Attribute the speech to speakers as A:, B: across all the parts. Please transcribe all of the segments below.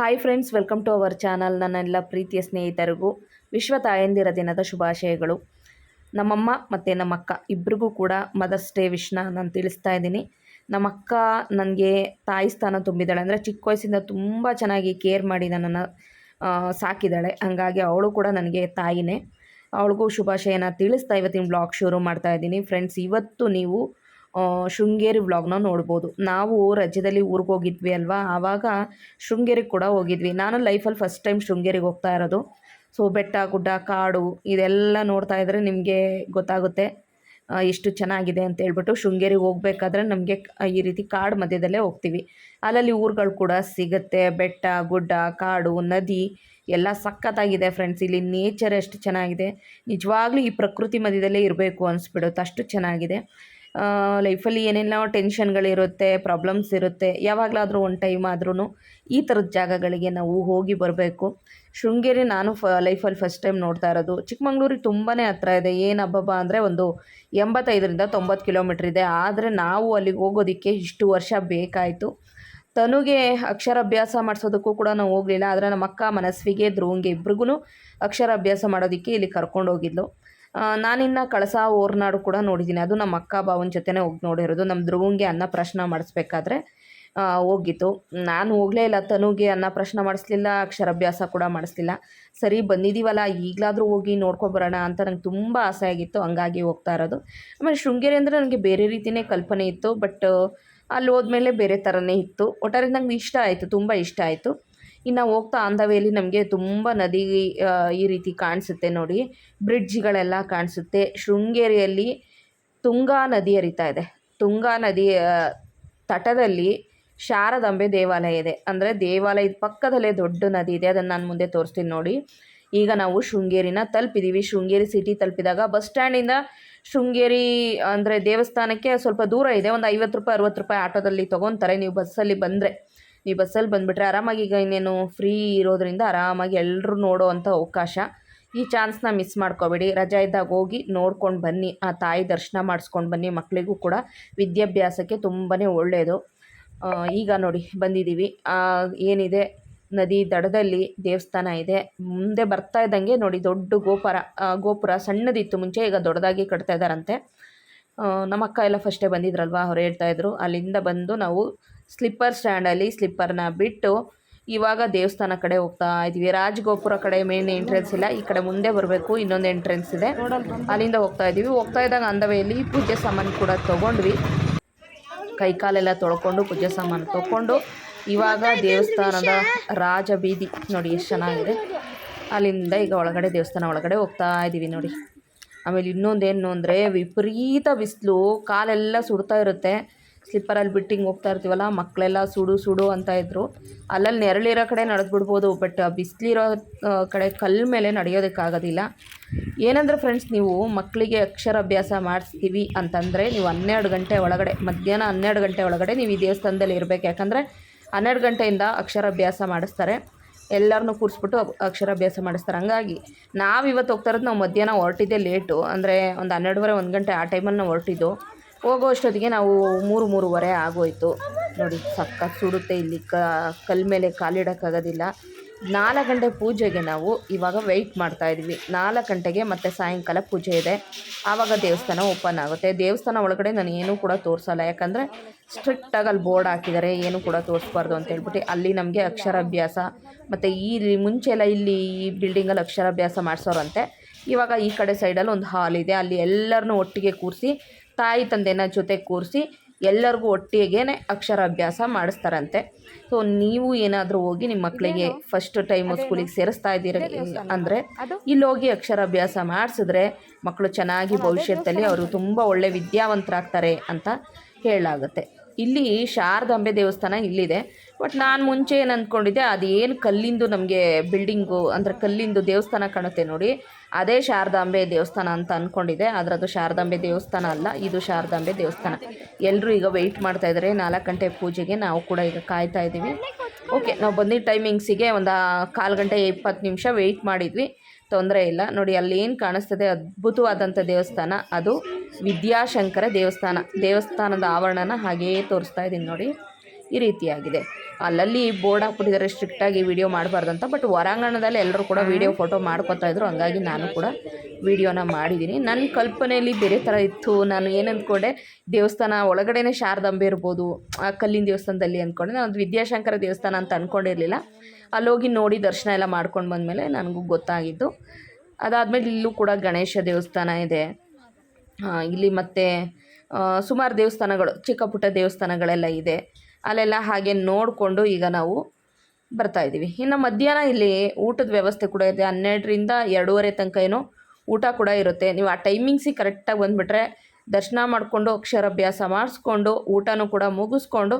A: Hi friends welcome to our channel ನನ್ನೆಲ್ಲ ಪ್ರೀತಿಯ ಸ್ನೇಹಿತರಿಗೂ, ವಿಶ್ವ ತಾಯಂದಿರ ದಿನದ ಶುಭಾಶಯಗಳು. ನಮ್ಮಮ್ಮ ಮತ್ತು ನಮ್ಮಕ್ಕ ಇಬ್ಬರಿಗೂ ಕೂಡ ಮದರ್ಸ್ ಡೇ ವಿಶ್ನ ನಾನು ತಿಳಿಸ್ತಾ ಇದ್ದೀನಿ. ನಮ್ಮ ಅಕ್ಕ ನನಗೆ ತಾಯಿ ಸ್ಥಾನ ತುಂಬಿದ್ದಾಳೆ. ಅಂದರೆ ಚಿಕ್ಕ ವಯಸ್ಸಿಂದ ತುಂಬ ಚೆನ್ನಾಗಿ ಕೇರ್ ಮಾಡಿ ನನ್ನನ್ನು ಸಾಕಿದ್ದಾಳೆ. ಹಾಗಾಗಿ ಅವಳು ಕೂಡ ನನಗೆ ತಾಯಿನೇ. ಅವಳಿಗೂ ಶುಭಾಶಯನ ತಿಳಿಸ್ತಾ ಇವತ್ತಿನ ಬ್ಲಾಗ್ ಶುರು ಮಾಡ್ತಾ ಇದ್ದೀನಿ. ಫ್ರೆಂಡ್ಸ್ ಇವತ್ತು ನೀವು ಶೃಂಗೇರಿ ವ್ಲಾಗ್ನ ನೋಡ್ಬೋದು. ನಾವು ರಜದಲ್ಲಿ ಊರಿಗೆ ಹೋಗಿದ್ವಿ ಅಲ್ವಾ? ಆವಾಗ ಶೃಂಗೇರಿಗೆ ಕೂಡ ಹೋಗಿದ್ವಿ. ನಾನು ಲೈಫಲ್ಲಿ ಫಸ್ಟ್ ಟೈಮ್ ಶೃಂಗೇರಿಗೆ ಹೋಗ್ತಾ ಇರೋದು. ಸೊ ಬೆಟ್ಟ, ಗುಡ್ಡ, ಕಾಡು ಇದೆಲ್ಲ ನೋಡ್ತಾ ಇದ್ದರೆ ನಿಮಗೆ ಗೊತ್ತಾಗುತ್ತೆ. ಎಷ್ಟು ಚೆನ್ನಾಗಿದೆ ಅಂತ ಹೇಳ್ಬಿಟ್ಟು ಶೃಂಗೇರಿಗೆ ಹೋಗ್ಬೇಕಾದ್ರೆ ನಮಗೆ ಈ ರೀತಿ ಕಾಡು ಮಧ್ಯದಲ್ಲೇ ಹೋಗ್ತೀವಿ. ಅಲ್ಲಲ್ಲಿ ಊರುಗಳು ಕೂಡ ಸಿಗುತ್ತೆ. ಬೆಟ್ಟ, ಗುಡ್ಡ, ಕಾಡು, ನದಿ ಎಲ್ಲ ಸಖತ್ತಾಗಿದೆ ಫ್ರೆಂಡ್ಸ್ ಇಲ್ಲಿ ನೇಚರ್ ಎಷ್ಟು ಚೆನ್ನಾಗಿದೆ. ನಿಜವಾಗ್ಲೂ ಈ ಪ್ರಕೃತಿ ಮಧ್ಯದಲ್ಲೇ ಇರಬೇಕು ಅನಿಸ್ಬಿಡುತ್ತೆ. ಅಷ್ಟು ಚೆನ್ನಾಗಿದೆ. ಲೈಫಲ್ಲಿ ಏನೆಲ್ಲ ಟೆನ್ಷನ್ಗಳಿರುತ್ತೆ ಪ್ರಾಬ್ಲಮ್ಸ್ ಇರುತ್ತೆ, ಯಾವಾಗಲಾದರೂ ಒಂದು ಟೈಮ್ ಆದ್ರೂ ಈ ಥರದ ಜಾಗಗಳಿಗೆ ನಾವು ಹೋಗಿ ಬರಬೇಕು. ಶೃಂಗೇರಿ ನಾನು ಫ ಲೈಫಲ್ಲಿ ಫಸ್ಟ್ ಟೈಮ್ ನೋಡ್ತಾ ಇರೋದು. ಚಿಕ್ಕಮಂಗ್ಳೂರಿಗೆ ತುಂಬಾ ಹತ್ರ ಇದೆ. ಏನು ಹಬ್ಬಬ್ಬ ಅಂದರೆ ಒಂದು ಎಂಬತ್ತೈದರಿಂದ ತೊಂಬತ್ತು ಕಿಲೋಮೀಟ್ರ್ ಇದೆ. ಆದರೆ ನಾವು ಅಲ್ಲಿಗೆ ಹೋಗೋದಕ್ಕೆ ಇಷ್ಟು ವರ್ಷ ಬೇಕಾಯಿತು. ತನುಗೆ ಅಕ್ಷರಾಭ್ಯಾಸ ಮಾಡಿಸೋದಕ್ಕೂ ಕೂಡ ನಾವು ಹೋಗಲಿಲ್ಲ. ಆದರೆ ನಮ್ಮ ಅಕ್ಕ ಮನಸ್ವಿಗೆ, ಧ್ರುವಂಗೆ ಇಬ್ರಿಗೂ ಅಕ್ಷರಾಭ್ಯಾಸ ಮಾಡೋದಕ್ಕೆ ಇಲ್ಲಿ ಕರ್ಕೊಂಡು ಹೋಗಿದ್ಲು ನಾನಿನ್ನು ಕಳಸ ಓರ್ನಾಡು ಕೂಡ ನೋಡಿದ್ದೀನಿ. ಅದು ನಮ್ಮ ಅಕ್ಕ ಬಾವನ ಜೊತೆನೇ ಹೋಗಿ ನೋಡಿರೋದು. ನಮ್ಮ ಧ್ರುವಂಗೆ ಅನ್ನ ಪ್ರಶ್ನ ಮಾಡಿಸ್ಬೇಕಾದ್ರೆ ಹೋಗಿತ್ತು. ನಾನು ಹೋಗಲೇ ಇಲ್ಲ. ತನುಗೆ ಅನ್ನ ಪ್ರಶ್ನ ಮಾಡಿಸ್ಲಿಲ್ಲ, ಅಕ್ಷರಾಭ್ಯಾಸ ಕೂಡ ಮಾಡಿಸ್ಲಿಲ್ಲ. ಸರಿ ಬಂದಿದ್ದೀವಲ್ಲ ಈಗಲಾದರೂ ಹೋಗಿ ನೋಡ್ಕೊಬರೋಣ ಅಂತ ನಂಗೆ ತುಂಬ ಆಸೆ ಆಗಿತ್ತು. ಹಂಗಾಗಿ ಹೋಗ್ತಾ ಇರೋದು. ಆಮೇಲೆ ಶೃಂಗೇರಿ ಅಂದರೆ ನನಗೆ ಬೇರೆ ರೀತಿಯೇ ಕಲ್ಪನೆ ಇತ್ತು. ಬಟ್ ಅಲ್ಲಿ ಹೋದ್ಮೇಲೆ ಬೇರೆ ಥರನೇ ಇತ್ತು. ಒಟ್ಟಾರೆ ನಂಗೆ ಇಷ್ಟ ಆಯಿತು, ತುಂಬ ಇಷ್ಟ ಆಯಿತು. ಇನ್ನು ಹೋಗ್ತಾ ಅಂದವೇಲಿ ನಮಗೆ ತುಂಬ ನದಿ ಈ ರೀತಿ ಕಾಣಿಸುತ್ತೆ ನೋಡಿ. ಬ್ರಿಡ್ಜ್ಗಳೆಲ್ಲ ಕಾಣಿಸುತ್ತೆ. ಶೃಂಗೇರಿಯಲ್ಲಿ ತುಂಗಾ ನದಿ ಹರಿತಾ ಇದೆ. ತುಂಗಾ ನದಿ ತಟದಲ್ಲಿ ಶಾರದಾಂಬೆ ದೇವಾಲಯ ಇದೆ. ಅಂದರೆ ದೇವಾಲಯದ ಪಕ್ಕದಲ್ಲೇ ದೊಡ್ಡ ನದಿ ಇದೆ. ಅದನ್ನು ನಾನು ಮುಂದೆ ತೋರಿಸ್ತೀನಿ ನೋಡಿ. ಈಗ ನಾವು ಶೃಂಗೇರಿನ ತಲುಪಿದ್ದೀವಿ ಶೃಂಗೇರಿ ಸಿಟಿ ತಲುಪಿದಾಗ ಬಸ್ ಸ್ಟ್ಯಾಂಡಿಂದ ಶೃಂಗೇರಿ, ಅಂದರೆ ದೇವಸ್ಥಾನಕ್ಕೆ ಸ್ವಲ್ಪ ದೂರ ಇದೆ. ಒಂದು ಐವತ್ತು ರೂಪಾಯಿ, ಅರುವತ್ತು ರೂಪಾಯಿ ಆಟೋದಲ್ಲಿ ತೊಗೊತಾರೆ. ನೀವು ಬಸ್ಸಲ್ಲಿ ಬಂದರೆ ನೀವು ಬಸ್ಸಲ್ಲಿ ಬಂದುಬಿಟ್ರೆ ಆರಾಮಾಗಿ ಈಗ ಇನ್ನೇನು ಫ್ರೀ ಇರೋದ್ರಿಂದ ಆರಾಮಾಗಿ ಎಲ್ಲರೂ ನೋಡೋ ಅಂಥ ಅವಕಾಶ. ಈ ಚಾನ್ಸ್ನ ಮಿಸ್ ಮಾಡ್ಕೋಬೇಡಿ. ರಜಾ ಇದ್ದಾಗ ಹೋಗಿ ನೋಡ್ಕೊಂಡು ಬನ್ನಿ. ಆ ತಾಯಿ ದರ್ಶನ ಮಾಡಿಸ್ಕೊಂಡು ಬನ್ನಿ. ಮಕ್ಕಳಿಗೂ ಕೂಡ ವಿದ್ಯಾಭ್ಯಾಸಕ್ಕೆ ತುಂಬಾ ಒಳ್ಳೆಯದು ಈಗ ನೋಡಿ ಬಂದಿದ್ದೀವಿ. ಏನಿದೆ? ನದಿ ದಡದಲ್ಲಿ ದೇವಸ್ಥಾನ ಇದೆ. ಮುಂದೆ ಬರ್ತಾ ಇದ್ದಂಗೆ ನೋಡಿ ದೊಡ್ಡ ಗೋಪುರ. ಗೋಪುರ ಸಣ್ಣದಿತ್ತು. ಮುಂಚೆ ಈಗ ದೊಡ್ಡದಾಗಿ ಕಟ್ತಾ ಇದ್ದಾರಂತೆ ನಮ್ಮ ಅಕ್ಕ ಎಲ್ಲ ಫಸ್ಟೇ ಬಂದಿದ್ರಲ್ವಾ? ಅವ್ರು ಹೇಳ್ತಾ ಇದ್ರು. ಅಲ್ಲಿಂದ ಬಂದು ನಾವು ಸ್ಲಿಪ್ಪರ್ ಸ್ಟ್ಯಾಂಡಲ್ಲಿ ಸ್ಲಿಪ್ಪರ್ನ ಬಿಟ್ಟು ಇವಾಗ ದೇವಸ್ಥಾನ ಕಡೆ ಹೋಗ್ತಾ ಇದ್ವಿ ರಾಜಗೋಪುರ ಕಡೆ ಮೇನ್ ಎಂಟ್ರೆನ್ಸ್ ಇಲ್ಲ, ಈ ಕಡೆ ಮುಂದೆ ಬರಬೇಕು, ಇನ್ನೊಂದು ಎಂಟ್ರೆನ್ಸ್ ಇದೆ. ಅಲ್ಲಿಂದ ಹೋಗ್ತಾ ಇದ್ದೀವಿ. ಹೋಗ್ತಾ ಇದ್ದಾಗ ಅಂದವೆಯಲ್ಲಿ ಪೂಜೆ ಸಾಮಾನು ಕೂಡ ತೊಗೊಂಡ್ವಿ. ಕೈಕಾಲೆಲ್ಲ ತೊಳ್ಕೊಂಡು ಪೂಜೆ ಸಾಮಾನು ತೊಗೊಂಡು ಇವಾಗ ದೇವಸ್ಥಾನದ ರಾಜ ಬೀದಿ ನೋಡಿ ಎಷ್ಟು ಚೆನ್ನಾಗಿದೆ. ಅಲ್ಲಿಂದ ಈಗ ಒಳಗಡೆ ದೇವಸ್ಥಾನ ಒಳಗಡೆ ಹೋಗ್ತಾ ಇದ್ದೀವಿ ನೋಡಿ. ಆಮೇಲೆ ಇನ್ನೊಂದೇನು ಅಂದರೆ ವಿಪರೀತ ಬಿಸಿಲು, ಕಾಲೆಲ್ಲ ಸುಡ್ತಾ ಇರುತ್ತೆ. ಸ್ಲಿಪ್ಪರಲ್ಲಿ ಬಿಟ್ಟಿಂಗ್ ಹಿಂಗೆ ಹೋಗ್ತಾ ಇರ್ತೀವಲ್ಲ ಮಕ್ಕಳೆಲ್ಲ ಸುಡು ಸುಡು ಅಂತ ಇದ್ರು. ಅಲ್ಲಲ್ಲಿ ನೆರಳಿರೋ ಕಡೆ ನಡೆದು ಬಿಡ್ಬೋದು ಬಟ್ ಬಿಸಿಲಿರೋ ಕಡೆ ಕಲ್ಲು ಮೇಲೆ ನಡೆಯೋದಕ್ಕಾಗೋದಿಲ್ಲ. ಏನಂದರೆ ಫ್ರೆಂಡ್ಸ್ ನೀವು ಮಕ್ಕಳಿಗೆ ಅಕ್ಷರಾಭ್ಯಾಸ ಮಾಡಿಸ್ತೀವಿ ಅಂತಂದರೆ ನೀವು ಹನ್ನೆರಡು ಗಂಟೆ ಒಳಗಡೆ, ಮಧ್ಯಾಹ್ನ ಹನ್ನೆರಡು ಗಂಟೆ ಒಳಗಡೆ ನೀವು ಈ ದೇವಸ್ಥಾನದಲ್ಲಿ ಇರಬೇಕು. ಯಾಕಂದರೆ ಹನ್ನೆರಡು ಗಂಟೆಯಿಂದ ಅಕ್ಷರಾಭ್ಯಾಸ ಮಾಡಿಸ್ತಾರೆ. ಎಲ್ಲರನ್ನೂ ಕೂರಿಸ್ಬಿಟ್ಟು ಅಕ್ಷರಾಭ್ಯಾಸ ಮಾಡಿಸ್ತಾರೆ. ಹಂಗಾಗಿ ನಾವು ಇವತ್ತು ಹೋಗ್ತಾ ಇರೋದು ನಾವು ಮಧ್ಯಾಹ್ನ ಹೊರಟಿದ್ದೆ ಲೇಟು ಅಂದರೆ ಒಂದು ಹನ್ನೆರಡುವರೆ, ಒಂದು ಗಂಟೆ ಆ ಟೈಮಲ್ಲಿ ನಾವು ಹೊರಟಿದ್ದು. ಹೋಗೋ ಅಷ್ಟೊತ್ತಿಗೆ ನಾವು ಮೂರು, ಮೂರುವರೆ ಆಗೋಯ್ತು. ನೋಡಿ, ಸಖತ್ ಸುಡುತ್ತೆ ಇಲ್ಲಿ ಕಲ್ ಮೇಲೆ ಕಾಲಿಡೋಕ್ಕಾಗೋದಿಲ್ಲ. ನಾಲ್ಕು ಗಂಟೆ ಪೂಜೆಗೆ ನಾವು ಇವಾಗ ವೆಯ್ಟ್ ಮಾಡ್ತಾ ಇದ್ವಿ. ನಾಲ್ಕು ಗಂಟೆಗೆ ಮತ್ತು ಸಾಯಂಕಾಲ ಪೂಜೆ ಇದೆ. ಆವಾಗ ದೇವಸ್ಥಾನ ಓಪನ್ ಆಗುತ್ತೆ. ದೇವಸ್ಥಾನ ಒಳಗಡೆ ನಾನು ಏನೂ ಕೂಡ ತೋರಿಸಲ್ಲ. ಯಾಕಂದರೆ ಸ್ಟ್ರಿಕ್ಟಾಗಿ ಅಲ್ಲಿ ಬೋರ್ಡ್ ಹಾಕಿದ್ದಾರೆ. ಏನು ಕೂಡ ತೋರಿಸ್ಬಾರ್ದು ಅಂತ ಹೇಳ್ಬಿಟ್ಟು ಅಲ್ಲಿ ನಮಗೆ ಅಕ್ಷರಾಭ್ಯಾಸ ಮತ್ತು ಈ ಮುಂಚೆ ಎಲ್ಲ ಇಲ್ಲಿ ಈ ಬಿಲ್ಡಿಂಗಲ್ಲಿ ಅಕ್ಷರಾಭ್ಯಾಸ ಮಾಡಿಸೋರಂತೆ. ಇವಾಗ ಈ ಕಡೆ ಸೈಡಲ್ಲಿ ಒಂದು ಹಾಲ್ ಇದೆ. ಅಲ್ಲಿ ಎಲ್ಲರನ್ನೂ ಒಟ್ಟಿಗೆ ಕೂರಿಸಿ ತಾಯಿ ತಂದೆನ ಜೊತೆ ಕೂರಿಸಿ ಎಲ್ಲರಿಗೂ ಒಟ್ಟಿಗೆ ಅಕ್ಷರಾಭ್ಯಾಸ ಮಾಡಿಸ್ತಾರಂತೆ. ಸೊ ನೀವು ಏನಾದರೂ ಹೋಗಿ ನಿಮ್ಮ ಮಕ್ಕಳಿಗೆ ಫಸ್ಟ್ ಟೈಮು ಸ್ಕೂಲಿಗೆ ಸೇರಿಸ್ತಾ ಇದ್ದೀರ ಅಂದರೆ ಇಲ್ಲಿ ಹೋಗಿ ಅಕ್ಷರಾಭ್ಯಾಸ ಮಾಡಿಸಿದ್ರೆ ಮಕ್ಕಳು ಚೆನ್ನಾಗಿ ಭವಿಷ್ಯದಲ್ಲಿ ಅವರು ತುಂಬ ಒಳ್ಳೆ ವಿದ್ಯಾವಂತರಾಗ್ತಾರೆ ಅಂತ ಹೇಳಲಾಗುತ್ತೆ. ಇಲ್ಲಿ ಶಾರದಾಂಬೆ ದೇವಸ್ಥಾನ ಇಲ್ಲಿದೆ. ಬಟ್ ನಾನು ಮುಂಚೆ ಏನು ಅಂದ್ಕೊಂಡಿದ್ದೆ ಅದೇನು ಕಲ್ಲಿಂದು ನಮಗೆ ಬಿಲ್ಡಿಂಗು ಅಂದರೆ ಕಲ್ಲಿಂದು ದೇವಸ್ಥಾನ ಕಾಣುತ್ತೆ ನೋಡಿ. ಅದೇ ಶಾರದಾಂಬೆ ದೇವಸ್ಥಾನ ಅಂತ ಅಂದ್ಕೊಂಡಿದ್ದೆ ಆದರೆ ಅದು ಶಾರದಾಂಬೆ ದೇವಸ್ಥಾನ ಅಲ್ಲ, ಇದು ಶಾರದಾಂಬೆ ದೇವಸ್ಥಾನ. ಎಲ್ಲರೂ ಈಗ ವೆಯ್ಟ್ ಮಾಡ್ತಾ ಇದ್ದಾರೆ ನಾಲ್ಕು ಗಂಟೆ ಪೂಜೆಗೆ ನಾವು ಕೂಡ ಈಗ ಕಾಯ್ತಾ ಇದ್ದೀವಿ. ಓಕೆ ನಾವು ಬಂದಿದ್ದ ಟೈಮಿಂಗ್ಸಿಗೆ ಒಂದು ಕಾಲು ಗಂಟೆ ಇಪ್ಪತ್ತು ನಿಮಿಷ ವೆಯ್ಟ್ ಮಾಡಿದ್ವಿ. ತೊಂದರೆ ಇಲ್ಲ. ನೋಡಿ, ಅಲ್ಲಿ ಏನು ಕಾಣಿಸ್ತದೆ ಅದ್ಭುತವಾದಂಥ ದೇವಸ್ಥಾನ. ಅದು ವಿದ್ಯಾಶಂಕರ ದೇವಸ್ಥಾನ. ದೇವಸ್ಥಾನದ ಆವರಣನ ಹಾಗೆಯೇ ತೋರಿಸ್ತಾ ಇದ್ದೀನಿ ನೋಡಿ. ಈ ರೀತಿಯಾಗಿದೆ. ಅಲ್ಲಲ್ಲಿ ಬೋರ್ಡ್ ಹಾಕ್ಬಿಟ್ಟಿದ್ದಾರೆ ಸ್ಟ್ರಿಕ್ಟಾಗಿ ವಿಡಿಯೋ ಮಾಡಬಾರ್ದು ಅಂತ. ಬಟ್ ಹೊರಾಂಗಣದಲ್ಲಿ ಎಲ್ಲರೂ ಕೂಡ ವಿಡಿಯೋ ಫೋಟೋ ಮಾಡ್ಕೊತಾ ಇದ್ರು. ಹಂಗಾಗಿ ನಾನು ಕೂಡ ವೀಡಿಯೋನ ಮಾಡಿದ್ದೀನಿ ನನ್ನ ಕಲ್ಪನೆಯಲ್ಲಿ ಬೇರೆ ಥರ ಇತ್ತು. ನಾನು ಏನು ದೇವಸ್ಥಾನ ಒಳಗಡೆನೇ ಶಾರದಾಂಬೆ ಇರ್ಬೋದು, ಆ ಕಲ್ಲಿನ ದೇವಸ್ಥಾನದಲ್ಲಿ ಅಂದ್ಕೊಂಡೆ ನಾನು ವಿದ್ಯಾಶಂಕರ ದೇವಸ್ಥಾನ ಅಂತ ಅಂದ್ಕೊಂಡಿರಲಿಲ್ಲ ಅಲ್ಲೋಗಿ ನೋಡಿ ದರ್ಶನ ಎಲ್ಲ ಮಾಡ್ಕೊಂಡು ಬಂದಮೇಲೆ ನನಗೂ ಗೊತ್ತಾಗಿದ್ದು. ಅದಾದಮೇಲೆ ಇಲ್ಲೂ ಕೂಡ ಗಣೇಶ ದೇವಸ್ಥಾನ ಇದೆ. ಇಲ್ಲಿ ಮತ್ತು ಸುಮಾರು ದೇವಸ್ಥಾನಗಳು ಚಿಕ್ಕ ಪುಟ್ಟ ದೇವಸ್ಥಾನಗಳೆಲ್ಲ ಇದೆ. ಅಲ್ಲೆಲ್ಲ ಹಾಗೆ ನೋಡಿಕೊಂಡು ಈಗ ನಾವು ಬರ್ತಾ ಇದ್ದೀವಿ. ಇನ್ನು ಮಧ್ಯಾಹ್ನ ಇಲ್ಲಿ ಊಟದ ವ್ಯವಸ್ಥೆ ಕೂಡ ಇದೆ. ಹನ್ನೆರಡರಿಂದ ಎರಡೂವರೆ ತನಕ ಏನು ಊಟ ಕೂಡ ಇರುತ್ತೆ. ನೀವು ಆ ಟೈಮಿಂಗ್ಸಿಗೆ ಕರೆಕ್ಟಾಗಿ ಬಂದುಬಿಟ್ರೆ ದರ್ಶನ ಮಾಡಿಕೊಂಡು, ಅಕ್ಷರಾಭ್ಯಾಸ ಮಾಡಿಸ್ಕೊಂಡು, ಊಟನೂ ಕೂಡ ಮುಗಿಸ್ಕೊಂಡು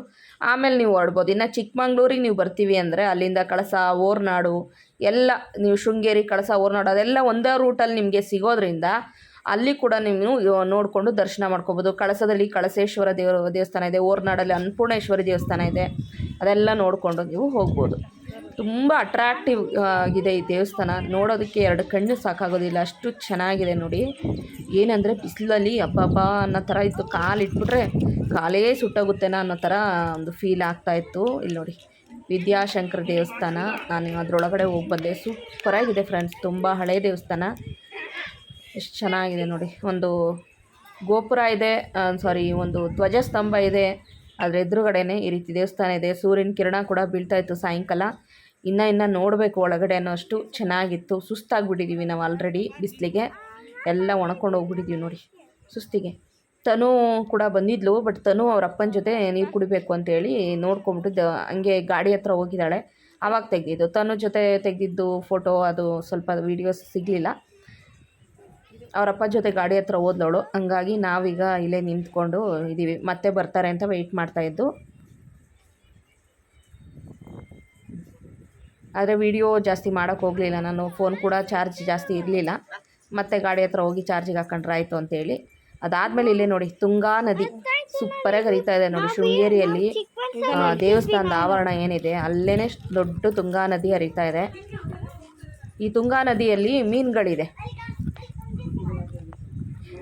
A: ಆಮೇಲೆ ನೀವು ಓಡ್ಬೋದು ಇನ್ನು ಚಿಕ್ಕಮಂಗ್ಳೂರಿಗೆ ನೀವು ಬರ್ತೀವಿ ಅಂದರೆ ಅಲ್ಲಿಂದ ಕಳಸ, ಓರ್ನಾಡು ಎಲ್ಲ, ನೀವು ಶೃಂಗೇರಿ, ಕಳಸ, ಓರ್ನಾಡು ಅದೆಲ್ಲ ಒಂದೇ ರೂಟಲ್ಲಿ ನಿಮಗೆ ಸಿಗೋದ್ರಿಂದ ಅಲ್ಲಿ ಕೂಡ ನೀವು ನೋಡಿಕೊಂಡು ದರ್ಶನ ಮಾಡ್ಕೋಬೋದು. ಕಳಸದಲ್ಲಿ ಕಳಸೇಶ್ವರ ದೇವರ ದೇವಸ್ಥಾನ ಇದೆ, ಓರ್ನಾಡಲ್ಲಿ ಅನ್ನಪೂರ್ಣೇಶ್ವರಿ ದೇವಸ್ಥಾನ ಇದೆ. ಅದೆಲ್ಲ ನೋಡಿಕೊಂಡು ನೀವು ಹೋಗ್ಬೋದು. ತುಂಬ ಅಟ್ರಾಕ್ಟಿವ್ ಆಗಿದೆ ಈ ದೇವಸ್ಥಾನ. ನೋಡೋದಕ್ಕೆ ಎರಡು ಕಣ್ಣು ಸಾಕಾಗೋದಿಲ್ಲ. ಅಷ್ಟು ಚೆನ್ನಾಗಿದೆ ನೋಡಿ. ಏನಂದರೆ ಬಿಸಿಲಲ್ಲಿ ಹಬ್ಬಬ್ಬ ಅನ್ನೋ ಥರ ಇತ್ತು. ಕಾಲು ಇಟ್ಬಿಟ್ರೆ ಕಾಲೇ ಸುಟ್ಟೋಗುತ್ತೇನೋ ಅನ್ನೋ ಥರ ಒಂದು ಫೀಲ್ ಆಗ್ತಾಯಿತ್ತು ಇಲ್ಲಿ ನೋಡಿ, ವಿದ್ಯಾಶಂಕರ ದೇವಸ್ಥಾನ. ನಾನು ಅದರೊಳಗಡೆ ಹೋಗಿ ಬಂದೆ. ಸೂಪರಾಗಿದೆ ಫ್ರೆಂಡ್ಸ್ ತುಂಬ ಹಳೆಯ ದೇವಸ್ಥಾನ. ಎಷ್ಟು ಚೆನ್ನಾಗಿದೆ ನೋಡಿ. ಒಂದು ಗೋಪುರ ಇದೆ ಸಾರಿ ಒಂದು ಧ್ವಜಸ್ತಂಭ ಇದೆ. ಅದರ ಎದುರುಗಡೆನೇ ಈ ರೀತಿ ದೇವಸ್ಥಾನ ಇದೆ. ಸೂರ್ಯನ ಕಿರಣ ಕೂಡ ಬೀಳ್ತಾ ಇತ್ತು ಸಾಯಂಕಾಲ. ಇನ್ನೂ ಇನ್ನೂ ನೋಡಬೇಕು ಒಳಗಡೆ ಅನ್ನೋ ಅಷ್ಟು ಚೆನ್ನಾಗಿತ್ತು. ಸುಸ್ತಾಗಿಬಿಟ್ಟಿದ್ದೀವಿ ನಾವು ಆಲ್ರೆಡಿ ಬಿಸಿಲಿಗೆ. ಎಲ್ಲ ಒಣಕೊಂಡು ಹೋಗ್ಬಿಟ್ಟಿದ್ದೀವಿ ನೋಡಿ, ಸುಸ್ತಿಗೆ. ತನು ಕೂಡ ಬಂದಿದ್ಲು ಬಟ್ ತನು ಅವ್ರ ಅಪ್ಪನ ಜೊತೆ ನೀರು ಕುಡಿಬೇಕು ಅಂತೇಳಿ ನೋಡ್ಕೊಂಬಿಟ್ಟು ಹಂಗೆ ಗಾಡಿ ಹತ್ರ ಹೋಗಿದ್ದಾಳೆ. ಆವಾಗ ತೆಗೆದಿದ್ದು. ತನು ಜೊತೆ ತೆಗೆದಿದ್ದು ಫೋಟೋ ಅದು ಸ್ವಲ್ಪ ವೀಡಿಯೋಸ್ ಸಿಗಲಿಲ್ಲ. ಅವರಪ್ಪ ಜೊತೆ ಗಾಡಿ ಹತ್ರ ಹೋದ್ಲವಳು ಹಂಗಾಗಿ ನಾವೀಗ ಇಲ್ಲೇ ನಿಂತ್ಕೊಂಡು ಇದ್ದೀವಿ ಮತ್ತೆ ಬರ್ತಾರೆ ಅಂತ ವೆಯ್ಟ್ ಮಾಡ್ತಾಯಿದ್ದು ಆದರೆ ವಿಡಿಯೋ ಜಾಸ್ತಿ ಮಾಡೋಕ್ಕೆ ಹೋಗಲಿಲ್ಲ. ನಾನು ಫೋನ್ ಕೂಡ ಚಾರ್ಜ್ ಜಾಸ್ತಿ ಇರಲಿಲ್ಲ. ಮತ್ತೆ ಗಾಡಿ ಹತ್ರ ಹೋಗಿ ಚಾರ್ಜಿಗೆ ಹಾಕೊಂಡ್ರೆ ಆಯಿತು ಅಂತೇಳಿ ಅದಾದಮೇಲೆ ಇಲ್ಲೇ ನೋಡಿ, ತುಂಗಾ ನದಿ ಸೂಪರಾಗಿ ಹರಿತಾ ಇದೆ ನೋಡಿ ಶೃಂಗೇರಿಯಲ್ಲಿ. ದೇವಸ್ಥಾನದ ಆವರಣ ಏನಿದೆ ಅಲ್ಲೇ ದೊಡ್ಡ ತುಂಗಾ ನದಿ ಹರಿತಾ ಇದೆ. ಈ ತುಂಗಾ ನದಿಯಲ್ಲಿ ಮೀನುಗಳಿದೆ.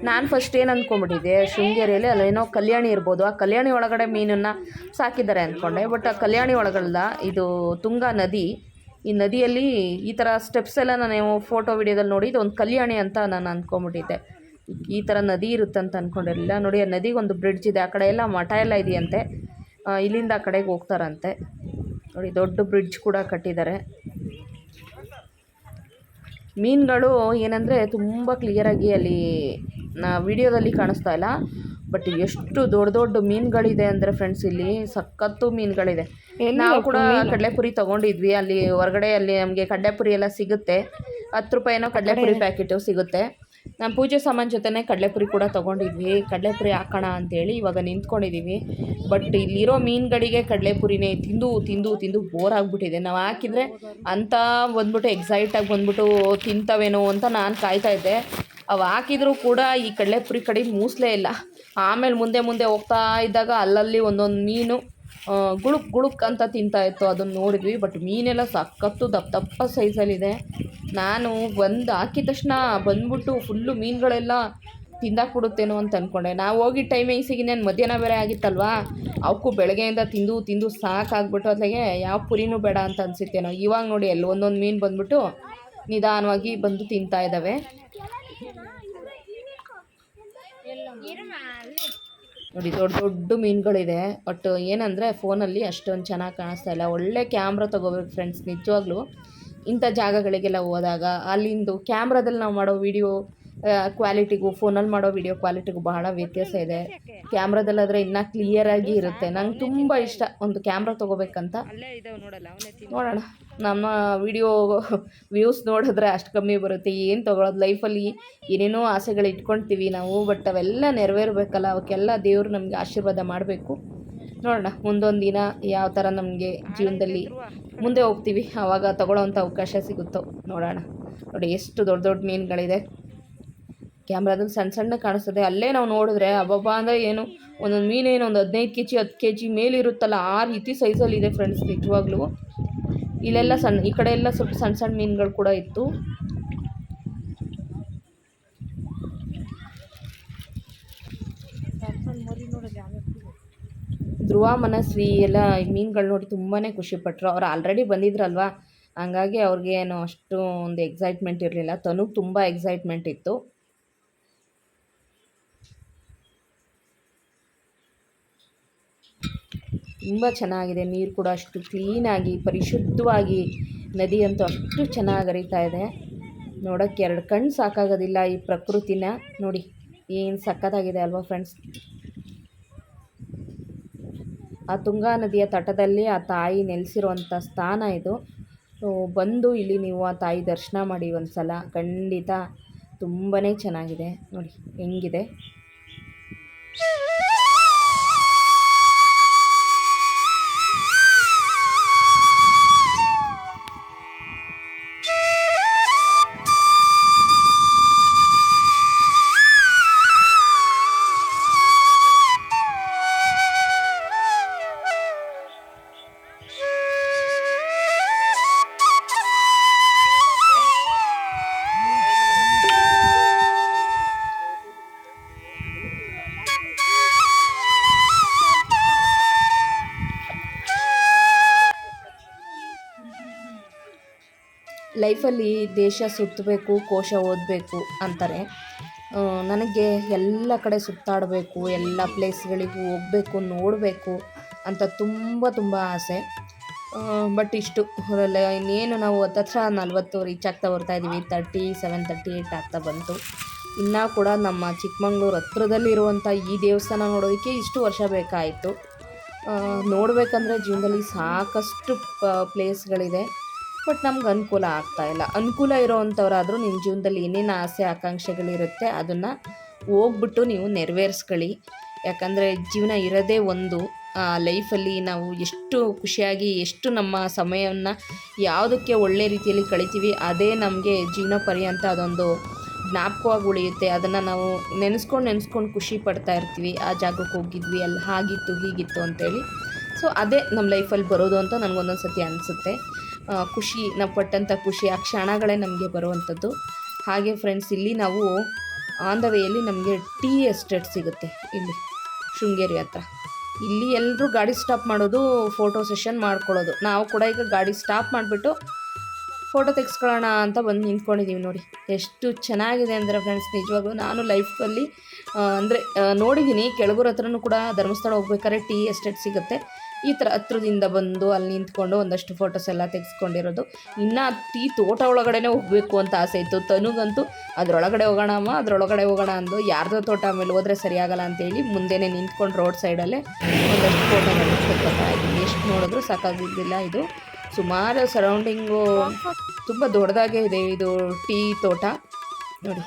A: ನಾನು ಫಸ್ಟ್ ಏನು ಅಂದ್ಕೊಂಡ್ಬಿಟ್ಟಿದ್ದೆ ಶೃಂಗೇರಿಯಲ್ಲಿ ಅಲ್ಲೇನೋ ಕಲ್ಯಾಣಿ ಇರ್ಬೋದು. ಆ ಕಲ್ಯಾಣಿ ಒಳಗಡೆ ಮೀನನ್ನು ಸಾಕಿದ್ದಾರೆ ಅಂದ್ಕೊಂಡೆ ಬಟ್ ಆ ಕಲ್ಯಾಣಿ ಒಳಗಲ್ಲ ಇದು ತುಂಗಾ ನದಿ, ಈ ನದಿಯಲ್ಲಿ ಈ ಥರ ಸ್ಟೆಪ್ಸ್ ಎಲ್ಲ ನಾನು ಫೋಟೋ ವಿಡಿಯೋದಲ್ಲಿ ನೋಡಿ ಇದು ಒಂದು ಕಲ್ಯಾಣಿ ಅಂತ ನಾನು ಅಂದ್ಕೊಂಬಿಟ್ಟಿದ್ದೆ ಈ ಥರ ನದಿ ಇರುತ್ತೆ ಅಂತ ಅಂದ್ಕೊಂಡಿರಲಿಲ್ಲ ನೋಡಿ, ಆ ನದಿಗೆ ಒಂದು ಬ್ರಿಡ್ಜ್ ಇದೆ. ಆ ಕಡೆ ಎಲ್ಲ ಮಠ ಎಲ್ಲ ಇದೆಯಂತೆ. ಇಲ್ಲಿಂದ ಆ ಕಡೆಗೆ ಹೋಗ್ತಾರಂತೆ. ನೋಡಿ, ದೊಡ್ಡ ಬ್ರಿಡ್ಜ್ ಕೂಡ ಕಟ್ಟಿದ್ದಾರೆ. ಮೀನುಗಳು ಏನಂದರೆ ತುಂಬ ಕ್ಲಿಯರಾಗಿ ಅಲ್ಲಿ ವಿಡಿಯೋದಲ್ಲಿ ಕಾಣಿಸ್ತಾ ಇಲ್ಲ. ಬಟ್ ಎಷ್ಟು ದೊಡ್ಡ ದೊಡ್ಡ ಮೀನುಗಳಿದೆ ಅಂದರೆ ಫ್ರೆಂಡ್ಸ್ ಇಲ್ಲಿ ಸಖತ್ತು ಮೀನುಗಳಿದೆ. ನಾವು ಕೂಡ ಕಡಲೆಪುರಿ ತೊಗೊಂಡಿದ್ವಿ. ಅಲ್ಲಿ ಹೊರಗಡೆ ಅಲ್ಲಿ ನಮಗೆ ಕಡಲೆಪುರಿ ಎಲ್ಲ ಸಿಗುತ್ತೆ. ಹತ್ತು ರೂಪಾಯಿನೋ ಕಡಲೆಪುರಿ ಪ್ಯಾಕೆಟು ಸಿಗುತ್ತೆ. ನಮ್ಮ ಪೂಜೆ ಸಾಮಾನು ಜೊತೆನೇ ಕಡಲೆಪುರಿ ಕೂಡ ತೊಗೊಂಡಿದ್ವಿ. ಕಡಲೆಪುರಿ ಹಾಕೋಣ ಅಂತೇಳಿ ಇವಾಗ ನಿಂತ್ಕೊಂಡಿದ್ದೀವಿ ಬಟ್ ಇಲ್ಲಿರೋ ಮೀನುಗಳಿಗೆ ಕಡಲೆಪುರಿನೇ ತಿಂದು ತಿಂದು ತಿಂದು ಬೋರ್ ಆಗಿಬಿಟ್ಟಿದೆ. ನಾವು ಹಾಕಿದರೆ ಅಂತ ಬಂದ್ಬಿಟ್ಟು ಎಕ್ಸೈಟಾಗಿ ಬಂದ್ಬಿಟ್ಟು ತಿಂತವೇನೋ ಅಂತ ನಾನು ಕಾಯ್ತಾ ಇದ್ದೆ. ಅವು ಹಾಕಿದರೂ ಕೂಡ ಈ ಕಡಲೆಪುರಿ ಕಡೆ ಮೂಸಲೇ ಇಲ್ಲ. ಆಮೇಲೆ ಮುಂದೆ ಮುಂದೆ ಹೋಗ್ತಾ ಇದ್ದಾಗ ಅಲ್ಲಲ್ಲಿ ಒಂದೊಂದು ಮೀನು ಗುಳುಕ್ ಗುಳುಕ್ ಅಂತ ತಿಂತಾ ಇತ್ತು. ಅದನ್ನು ನೋಡಿದ್ವಿ. ಬಟ್ ಮೀನೆಲ್ಲ ಸಖತ್ತು ದಪ್ಪ ದಪ್ಪ ಸೈಜಲ್ಲಿದೆ. ನಾನು ಒಂದು ಹಾಕಿದ ತಕ್ಷಣ ಬಂದ್ಬಿಟ್ಟು ಫುಲ್ಲು ಮೀನುಗಳೆಲ್ಲ ತಿಂದಾಕ್ಬಿಡುತ್ತೇನೋ ಅಂತ ಅಂದ್ಕೊಂಡೆ ನಾವು ಹೋಗಿ ಟೈಮಿಂಗ್ಸಿಗೆ ಇನ್ನೇನು ಮಧ್ಯಾಹ್ನ ಬೇರೆ ಆಗಿತ್ತಲ್ವಾ? ಅವಕ್ಕೂ ಬೆಳಗ್ಗೆಯಿಂದ ತಿಂದು ತಿಂದು ಸಾಕಾಗ್ಬಿಟ್ಟು ಅದಕ್ಕೆ ಯಾವ ಪುರಿನೂ ಬೇಡ ಅಂತ ಅನಿಸುತ್ತೇನೋ. ಇವಾಗ ನೋಡಿ ಅಲ್ಲಿ ಒಂದೊಂದು ಮೀನು ಬಂದ್ಬಿಟ್ಟು ನಿಧಾನವಾಗಿ ಬಂದು ತಿಂತಾ ಇದ್ದಾವೆ ನೋಡಿ, ದೊಡ್ಡ ದೊಡ್ಡ ಮೀನುಗಳಿದೆ. ಬಟ್ ಏನಂದರೆ ಫೋನಲ್ಲಿ ಅಷ್ಟೊಂದು ಚೆನ್ನಾಗಿ ಕಾಣಿಸ್ತಾ ಇಲ್ಲ. ಒಳ್ಳೆ ಕ್ಯಾಮ್ರಾ ತೊಗೋಬೇಕು ಫ್ರೆಂಡ್ಸ್ ನಿಜವಾಗ್ಲೂ. ಇಂಥ ಜಾಗಗಳಿಗೆಲ್ಲ ಹೋದಾಗ ಅಲ್ಲಿಂದು ಕ್ಯಾಮ್ರಾದಲ್ಲಿ ನಾವು ಮಾಡೋ ವಿಡಿಯೋ ಕ್ವಾಲಿಟಿಗೂ ಫೋನಲ್ಲಿ ಮಾಡೋ ವಿಡಿಯೋ ಕ್ವಾಲಿಟಿಗೂ ಬಹಳ ವ್ಯತ್ಯಾಸ ಇದೆ. ಕ್ಯಾಮ್ರಾದಲ್ಲಾದರೆ ಇನ್ನೂ ಕ್ಲಿಯರಾಗಿ ಇರುತ್ತೆ. ನಂಗೆ ತುಂಬ ಇಷ್ಟ ಒಂದು ಕ್ಯಾಮ್ರಾ ತೊಗೋಬೇಕಂತ. ನೋಡೋಣ. ನಮ್ಮ ವಿಡಿಯೋ ವ್ಯೂಸ್ ನೋಡಿದ್ರೆ ಅಷ್ಟು ಕಮ್ಮಿ ಬರುತ್ತೆ. ಏನು ತೊಗೊಳೋದು? ಲೈಫಲ್ಲಿ ಏನೇನೋ ಆಸೆಗಳು ಇಟ್ಕೊಳ್ತೀವಿ ನಾವು ಬಟ್ ಅವೆಲ್ಲ ನೆರವೇರಬೇಕಲ್ಲ. ಅವಕ್ಕೆಲ್ಲ ದೇವರು ನಮಗೆ ಆಶೀರ್ವಾದ ಮಾಡಬೇಕು. ನೋಡೋಣ, ಮುಂದೊಂದು ದಿನ ಯಾವ ಥರ ನಮಗೆ ಜೀವನದಲ್ಲಿ ಮುಂದೆ ಹೋಗ್ತೀವಿ. ಆವಾಗ ತಗೊಳ್ಳೋವಂಥ ಅವಕಾಶ ಸಿಗುತ್ತೋ ನೋಡೋಣ. ನೋಡಿ, ಎಷ್ಟು ದೊಡ್ಡ ದೊಡ್ಡ ಮೀನುಗಳಿದೆ. ಕ್ಯಾಮ್ರಾದಲ್ಲಿ ಸಣ್ಣ ಸಣ್ಣ ಕಾಣಿಸ್ತದೆ. ಅಲ್ಲೇ ನಾವು ನೋಡಿದ್ರೆ ಅಬ್ಬಬ್ಬ ಅಂದರೆ ಏನು, ಒಂದೊಂದು ಮೀನೇನು ಒಂದು ಹದಿನೈದು ಕೆ ಜಿ ಹತ್ತು ಕೆ ಜಿ ಮೇಲಿರುತ್ತಲ್ಲ ಆ ರೀತಿ ಸೈಜಲ್ಲಿದೆ ಫ್ರೆಂಡ್ಸ್ ನಿಜವಾಗ್ಲೂ. ಇಲ್ಲೆಲ್ಲ ಸಣ್ಣ, ಈ ಕಡೆ ಎಲ್ಲ ಸ್ವಲ್ಪ ಸಣ್ಣ ಸಣ್ಣ ಮೀನುಗಳು ಕೂಡ ಇತ್ತು. ಧ್ರುವ, ಮನಸ್ವಿ ಎಲ್ಲ ಮೀನುಗಳು ನೋಡಿ ತುಂಬಾ ಖುಷಿಪಟ್ಟರು ಅವ್ರು ಆಲ್ರೆಡಿ ಬಂದಿದ್ರಲ್ವಾ? ಹಂಗಾಗಿ ಅವ್ರಿಗೆ ಏನು ಅಷ್ಟು ಒಂದು ಎಕ್ಸೈಟ್ಮೆಂಟ್ ಇರಲಿಲ್ಲ. ತನಗೆ ತುಂಬ ಎಕ್ಸೈಟ್ಮೆಂಟ್ ಇತ್ತು. ತುಂಬ ಚೆನ್ನಾಗಿದೆ. ನೀರು ಕೂಡ ಅಷ್ಟು ಕ್ಲೀನಾಗಿ, ಪರಿಶುದ್ಧವಾಗಿ ನದಿ ಅಂತೂ ಅಷ್ಟು ಚೆನ್ನಾಗಿ ಹರಿತಾ ಇದೆ. ನೋಡೋಕ್ಕೆ ಎರಡು ಕಣ್ಣು ಸಾಕಾಗೋದಿಲ್ಲ ಈ ಪ್ರಕೃತಿನ. ನೋಡಿ, ಏನು ಸಕ್ಕತ್ತಾಗಿದೆ ಅಲ್ವಾ ಫ್ರೆಂಡ್ಸ್. ಆ ತುಂಗಾ ನದಿಯ ತಟದಲ್ಲಿ ಆ ತಾಯಿ ನೆಲೆಸಿರುವಂಥ ಸ್ಥಾನ ಇದು. ಬಂದು ಇಲ್ಲಿ ನೀವು ಆ ತಾಯಿ ದರ್ಶನ ಮಾಡಿ ಒಂದು ಸಲ ಖಂಡಿತ ತುಂಬಾ ಚೆನ್ನಾಗಿದೆ. ನೋಡಿ, ಹೆಂಗಿದೆ. ಲೈಫಲ್ಲಿ ದೇಶ ಸುತ್ತಬೇಕು, ಕೋಶ ಓದಬೇಕು ಅಂತಾರೆ. ನನಗೆ ಎಲ್ಲ ಕಡೆ ಸುತ್ತಾಡಬೇಕು, ಎಲ್ಲ ಪ್ಲೇಸ್ಗಳಿಗೂ ಹೋಗಬೇಕು, ನೋಡಬೇಕು ಅಂತ ತುಂಬ ತುಂಬ ಆಸೆ. ಬಟ್ ಇಷ್ಟು. ಇನ್ನೇನು ನಾವು ಹತ್ತತ್ರ ನಲ್ವತ್ತು ರೀಚ್ ಆಗ್ತಾ ಬರ್ತಾ ಇದ್ದೀವಿ. ತರ್ಟಿ ಸೆವೆನ್ ತರ್ಟಿ ಏಯ್ಟ್ ಆಗ್ತಾ ಬಂತು. ಇನ್ನೂ ಕೂಡ ನಮ್ಮ ಚಿಕ್ಕಮಂಗ್ಳೂರು ಹತ್ರದಲ್ಲಿರುವಂಥ ಈ ದೇವಸ್ಥಾನ ನೋಡೋದಕ್ಕೆ ಇಷ್ಟು ವರ್ಷ ಬೇಕಾಯಿತು. ನೋಡಬೇಕಂದ್ರೆ ಜೀವನದಲ್ಲಿ ಸಾಕಷ್ಟು ಪ್ಲೇಸ್ಗಳಿದೆ. ಬಟ್ ನಮ್ಗೆ ಅನುಕೂಲ ಆಗ್ತಾ ಇಲ್ಲ. ಅನುಕೂಲ ಇರೋವಂಥವ್ರಾದರೂ ನಿಮ್ಮ ಜೀವನದಲ್ಲಿ ಏನೇನು ಆಸೆ, ಆಕಾಂಕ್ಷೆಗಳಿರುತ್ತೆ ಅದನ್ನು ಹೋಗ್ಬಿಟ್ಟು ನೀವು ನೆರವೇರಿಸ್ಕೊಳ್ಳಿ. ಯಾಕಂದರೆ ಜೀವನ ಇರೋದೇ ಒಂದು. ಲೈಫಲ್ಲಿ ನಾವು ಎಷ್ಟು ಖುಷಿಯಾಗಿ, ಎಷ್ಟು ನಮ್ಮ ಸಮಯವನ್ನು ಯಾವುದಕ್ಕೆ ಒಳ್ಳೆ ರೀತಿಯಲ್ಲಿ ಕಳಿತೀವಿ, ಅದೇ ನಮಗೆ ಜೀವನ ಪರ್ಯಂತ ಅದೊಂದು ಜ್ಞಾಪಕವಾಗಿ ಉಳಿಯುತ್ತೆ. ಅದನ್ನು ನಾವು ನೆನೆಸ್ಕೊಂಡು ನೆನೆಸ್ಕೊಂಡು ಖುಷಿ ಪಡ್ತಾ ಇರ್ತೀವಿ. ಆ ಜಾಗಕ್ಕೆ ಹೋಗಿದ್ವಿ, ಅಲ್ಲಿ ಹಾಗಿತ್ತು, ಹೀಗಿತ್ತು ಅಂತೇಳಿ. ಸೊ, ಅದೇ ನಮ್ಮ ಲೈಫಲ್ಲಿ ಬರೋದು ಅಂತ ನನಗೊಂದೊಂದು ಸತಿ ಅನಿಸುತ್ತೆ. ಖುಷಿ, ನಾವು ಪಟ್ಟಂಥ ಖುಷಿ ಆ ಕ್ಷಣಗಳೇ ನಮಗೆ ಬರುವಂಥದ್ದು. ಹಾಗೆ ಫ್ರೆಂಡ್ಸ್ ಇಲ್ಲಿ ನಾವು ಆನ್ ದ ವೇಯಲ್ಲಿ ನಮಗೆ ಟೀ ಎಸ್ಟೇಟ್ ಸಿಗುತ್ತೆ ಇಲ್ಲಿ, ಶೃಂಗೇರಿ ಹತ್ರ. ಇಲ್ಲಿ ಎಲ್ಲರೂ ಗಾಡಿ ಸ್ಟಾಪ್ ಮಾಡೋದು ಫೋಟೋ ಸೆಷನ್ ಮಾಡ್ಕೊಳ್ಳೋದು. ನಾವು ಕೂಡ ಈಗ ಗಾಡಿ ಸ್ಟಾಪ್ ಮಾಡಿಬಿಟ್ಟು ಫೋಟೋ ತೆಗೆಸ್ಕೊಳ್ಳೋಣ ಅಂತ ಬಂದು ನಿಂತ್ಕೊಂಡಿದ್ದೀವಿ ನೋಡಿ. ಎಷ್ಟು ಚೆನ್ನಾಗಿದೆ ಅಂದರೆ ಫ್ರೆಂಡ್ಸ್ ನಿಜವಾಗ್ಲೂ ನಾನು ಲೈಫಲ್ಲಿ ಅಂದರೆ ನೋಡಿದ್ದೀನಿ. ಕೆಳಗೂರ ಹತ್ರನೂ ಕೂಡ ಧರ್ಮಸ್ಥಳ ಹೋಗ್ಬೇಕಾದ್ರೆ ಟೀ ಎಸ್ಟೇಟ್ ಸಿಗುತ್ತೆ. ಈ ಥರ ಹತ್ರದಿಂದ ಬಂದು ಅಲ್ಲಿ ನಿಂತ್ಕೊಂಡು ಒಂದಷ್ಟು ಫೋಟೋಸ್ ಎಲ್ಲ ತೆಗೆಸ್ಕೊಂಡಿರೋದು. ಇನ್ನು ಟೀ ತೋಟ ಒಳಗಡೆನೇ ಹೋಗಬೇಕು ಅಂತ ಆಸೆ ಇತ್ತು. ತನುಗಂತೂ ಅದರೊಳಗಡೆ ಹೋಗೋಣಮ್ಮ ಅದರೊಳಗಡೆ ಹೋಗೋಣ ಅಂದು ಯಾರ್ದೋ ತೋಟ ಆಮೇಲೆ ಹೋದ್ರೆ ಸರಿಯಾಗಲ್ಲ ಅಂತೇಳಿ ಮುಂದೆನೇ ನಿಂತ್ಕೊಂಡು ರೋಡ್ ಸೈಡಲ್ಲೇ ಒಂದಷ್ಟು ಫೋಟೋಗಳನ್ನ ಇದ್ದೀನಿ ಎಷ್ಟು ನೋಡಿದ್ರು ಸಾಕಾಗಿದ್ದಿಲ್ಲ ಇದು. ಸುಮಾರು ಸರೌಂಡಿಂಗು ತುಂಬ ದೊಡ್ಡದಾಗೇ ಇದೆ ಇದು ಟೀ ತೋಟ. ನೋಡಿ.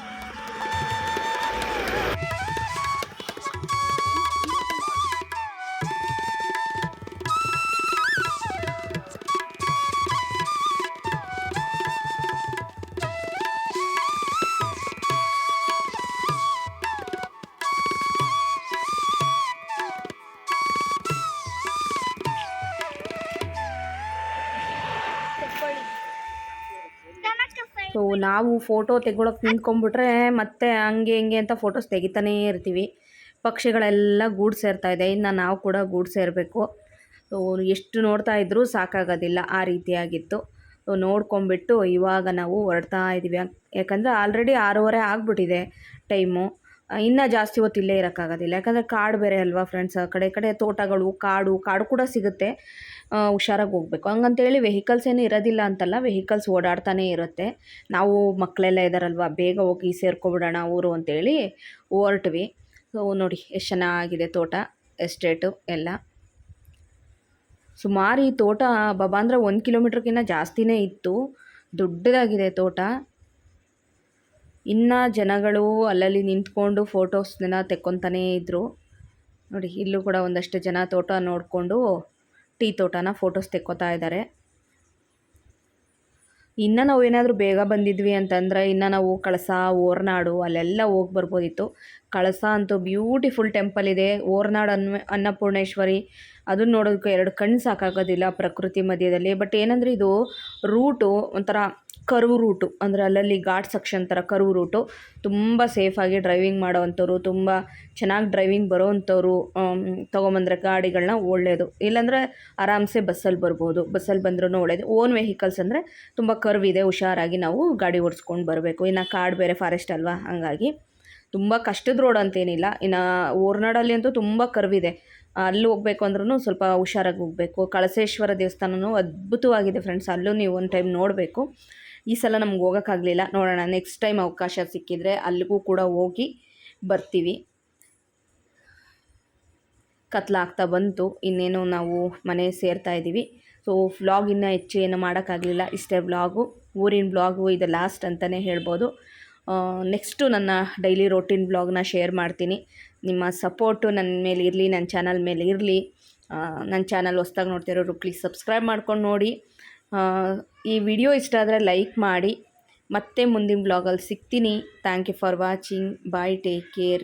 A: ನಾವು ಫೋಟೋ ತೆಗೊಳಕ್ಕೆ ನಿಂತ್ಕೊಂಡ್ಬಿಟ್ರೆ ಮತ್ತೆ ಹಂಗೆ ಹಿಂಗೆ ಅಂತ ಫೋಟೋಸ್ ತೆಗಿತಾನೇ ಇರ್ತೀವಿ. ಪಕ್ಷಿಗಳೆಲ್ಲ ಗೂಡು ಸೇರ್ತಾ ಇದೆ. ಇನ್ನು ನಾವು ಕೂಡ ಗೂಡು ಸೇರಬೇಕು. ಎಷ್ಟು ನೋಡ್ತಾ ಇದ್ರೂ ಸಾಕಾಗೋದಿಲ್ಲ. ಆ ರೀತಿಯಾಗಿತ್ತು. ನೋಡ್ಕೊಂಬಿಟ್ಟು ಇವಾಗ ನಾವು ಹೊರಡ್ತಾ ಇದ್ದೀವಿ ಯಾಕ್- ಯಾಕಂದರೆ ಆಲ್ರೆಡಿ ಆರೂವರೆ ಆಗಿಬಿಟ್ಟಿದೆ ಟೈಮು ಇನ್ನೂ ಜಾಸ್ತಿ ಹೊತ್ತು ಇಲ್ಲೇ ಇರೋಕ್ಕಾಗೋದಿಲ್ಲ. ಯಾಕಂದರೆ ಕಾಡು ಬೇರೆ ಅಲ್ವಾ ಫ್ರೆಂಡ್ಸ್ ಆ ಕಡೆ ಕಡೆ ತೋಟಗಳು, ಕಾಡು ಕಾಡು ಕೂಡ ಸಿಗುತ್ತೆ. ಹುಷಾರಾಗಿ ಹೋಗ್ಬೇಕು. ಹಂಗಂತೇಳಿ ವೆಹಿಕಲ್ಸ್ ಏನು ಇರೋದಿಲ್ಲ ಅಂತಲ್ಲ ವೆಹಿಕಲ್ಸ್ ಓಡಾಡ್ತಾನೆ ಇರುತ್ತೆ. ನಾವು ಮಕ್ಕಳೆಲ್ಲ ಇದ್ದಾರಲ್ವ ಬೇಗ ಹೋಗಿ ಸೇರ್ಕೊಬಿಡೋಣ ಊರು ಅಂತೇಳಿ ಹೊರಟ್ವಿ. ಸೊ ನೋಡಿ, ಎಷ್ಟು ಚೆನ್ನಾಗಿದೆ ತೋಟ ಎಸ್ಟೇಟು ಎಲ್ಲ. ಸುಮಾರು ಈ ತೋಟ ಬಾಬಾ ಅಂದರೆ ಒಂದು ಕಿಲೋಮೀಟ್ರ್ಗಿಂತ ಜಾಸ್ತಿನೇ ಇತ್ತು. ದೊಡ್ಡದಾಗಿದೆ ತೋಟ. ಇನ್ನು ಜನಗಳು ಅಲ್ಲಲ್ಲಿ ನಿಂತ್ಕೊಂಡು ಫೋಟೋಸ್ನೆಲ್ಲ ತೆಕ್ಕೊತಾನೇ ಇದ್ದರು ನೋಡಿ, ಇಲ್ಲೂ ಕೂಡ ಒಂದಷ್ಟು ಜನ ತೋಟ ನೋಡಿಕೊಂಡು ಟೀ ತೋಟನ ಫೋಟೋಸ್ ತೆಕ್ಕೋತಾ ಇದ್ದಾರೆ ಇನ್ನು ನಾವು ಏನಾದರೂ ಬೇಗ ಬಂದಿದ್ವಿ ಅಂತಂದರೆ ಇನ್ನು ನಾವು ಕಳಸ, ಓರ್ನಾಡು ಅಲ್ಲೆಲ್ಲ ಹೋಗಿ ಬರ್ಬೋದಿತ್ತು. ಕಳಸ ಅಂತೂ ಬ್ಯೂಟಿಫುಲ್ ಟೆಂಪಲ್ ಇದೆ. ಓರ್ನಾಡು ಅನ್ನ ಅನ್ನಪೂರ್ಣೇಶ್ವರಿ ಅದನ್ನ ನೋಡೋದಕ್ಕೆ ಎರಡು ಕಣ್ಣು ಸಾಕಾಗೋದಿಲ್ಲ ಪ್ರಕೃತಿ ಮಧ್ಯದಲ್ಲಿ. ಬಟ್ ಏನಂದರೆ ಇದು ರೂಟು ಒಂಥರ ಕರ್ವ್ ರೂಟು ಅಂದರೆ ಅಲ್ಲಲ್ಲಿ ಘಾಟ್ ಸೆಕ್ಷನ್ ಥರ ಕರ್ವ್ ರೂಟು ತುಂಬ ಸೇಫಾಗಿ ಡ್ರೈವಿಂಗ್ ಮಾಡೋವಂಥವ್ರು, ತುಂಬ ಚೆನ್ನಾಗಿ ಡ್ರೈವಿಂಗ್ ಬರೋವಂಥವ್ರು ತೊಗೊಂಬಂದ್ರೆ ಗಾಡಿಗಳನ್ನ ಒಳ್ಳೆಯದು ಇಲ್ಲಾಂದರೆ ಆರಾಮ್ಸೆ ಬಸ್ಸಲ್ಲಿ ಬರ್ಬೋದು. ಬಸ್ಸಲ್ಲಿ ಬಂದ್ರೂ ಒಳ್ಳೆಯದು ಓನ್ ವೆಹಿಕಲ್ಸ್ ಅಂದರೆ ತುಂಬ ಕರ್ವ್ ಇದೆ, ಹುಷಾರಾಗಿ ನಾವು ಗಾಡಿ ಓಡಿಸ್ಕೊಂಡು ಬರಬೇಕು. ಇನ್ನು ಕಾಡು ಬೇರೆ ಫಾರೆಸ್ಟ್ ಅಲ್ವಾ, ಹಾಗಾಗಿ ತುಂಬ ಕಷ್ಟದ ರೋಡ್ ಅಂತೇನಿಲ್ಲ. ಇನ್ನು ಓರ್ನಾಡಲ್ಲಿ ಅಂತೂ ತುಂಬ ಕರ್ವಿದೆ ಅಲ್ಲಿ ಹೋಗ್ಬೇಕು ಅಂದ್ರೂ ಸ್ವಲ್ಪ ಹುಷಾರಾಗಿ ಹೋಗಬೇಕು. ಕಳಸೇಶ್ವರ ದೇವಸ್ಥಾನವೂ ಅದ್ಭುತವಾಗಿದೆ ಫ್ರೆಂಡ್ಸ್ ಅಲ್ಲೂ ನೀವು ಒಂದು ಟೈಮ್ ನೋಡಬೇಕು. ಈ ಸಲ ನಮ್ಗೆ ಹೋಗೋಕ್ಕಾಗಲಿಲ್ಲ. ನೋಡೋಣ ನೆಕ್ಸ್ಟ್ ಟೈಮ್ ಅವಕಾಶ ಸಿಕ್ಕಿದರೆ ಅಲ್ಲಿಗೂ ಕೂಡ ಹೋಗಿ ಬರ್ತೀವಿ. ಕತ್ಲಾಗ್ತಾ ಬಂತು, ಇನ್ನೇನು ನಾವು ಮನೆ ಸೇರ್ತಾ ಇದ್ದೀವಿ. ಸೊ ವ್ಲಾಗ್ ಇನ್ನೂ ಹೆಚ್ಚು ಏನು ಮಾಡೋಕ್ಕಾಗಲಿಲ್ಲ. ಇಷ್ಟೇ ವ್ಲಾಗು ಊರಿನ ವ್ಲಾಗು ಇದು ಲಾಸ್ಟ್ ಅಂತಲೇ ಹೇಳ್ಬೋದು. ನೆಕ್ಸ್ಟು ನನ್ನ ಡೈಲಿ ರೋಟೀನ್ ವ್ಲಾಗ್ನ ಶೇರ್ ಮಾಡ್ತೀನಿ. ನಿಮ್ಮ ಸಪೋರ್ಟು ನನ್ನ ಮೇಲೆ ಇರಲಿ ನನ್ನ ಚಾನಲ್ ಮೇಲೆ ಇರಲಿ. ನನ್ನ ಚಾನಲ್ ಹೊಸ್ದಾಗಿ ನೋಡ್ತಿರೋರು ಪ್ಲೀಸ್ ಸಬ್ಸ್ಕ್ರೈಬ್ ಮಾಡ್ಕೊಂಡು ನೋಡಿ. ಈ ವಿಡಿಯೋ ಇಷ್ಟ ಆದರೆ ಲೈಕ್ ಮಾಡಿ. ಮತ್ತೆ ಮುಂದಿನ ಬ್ಲಾಗಲ್ಲಿ ಸಿಗ್ತೀನಿ. Thank you for watching bye take care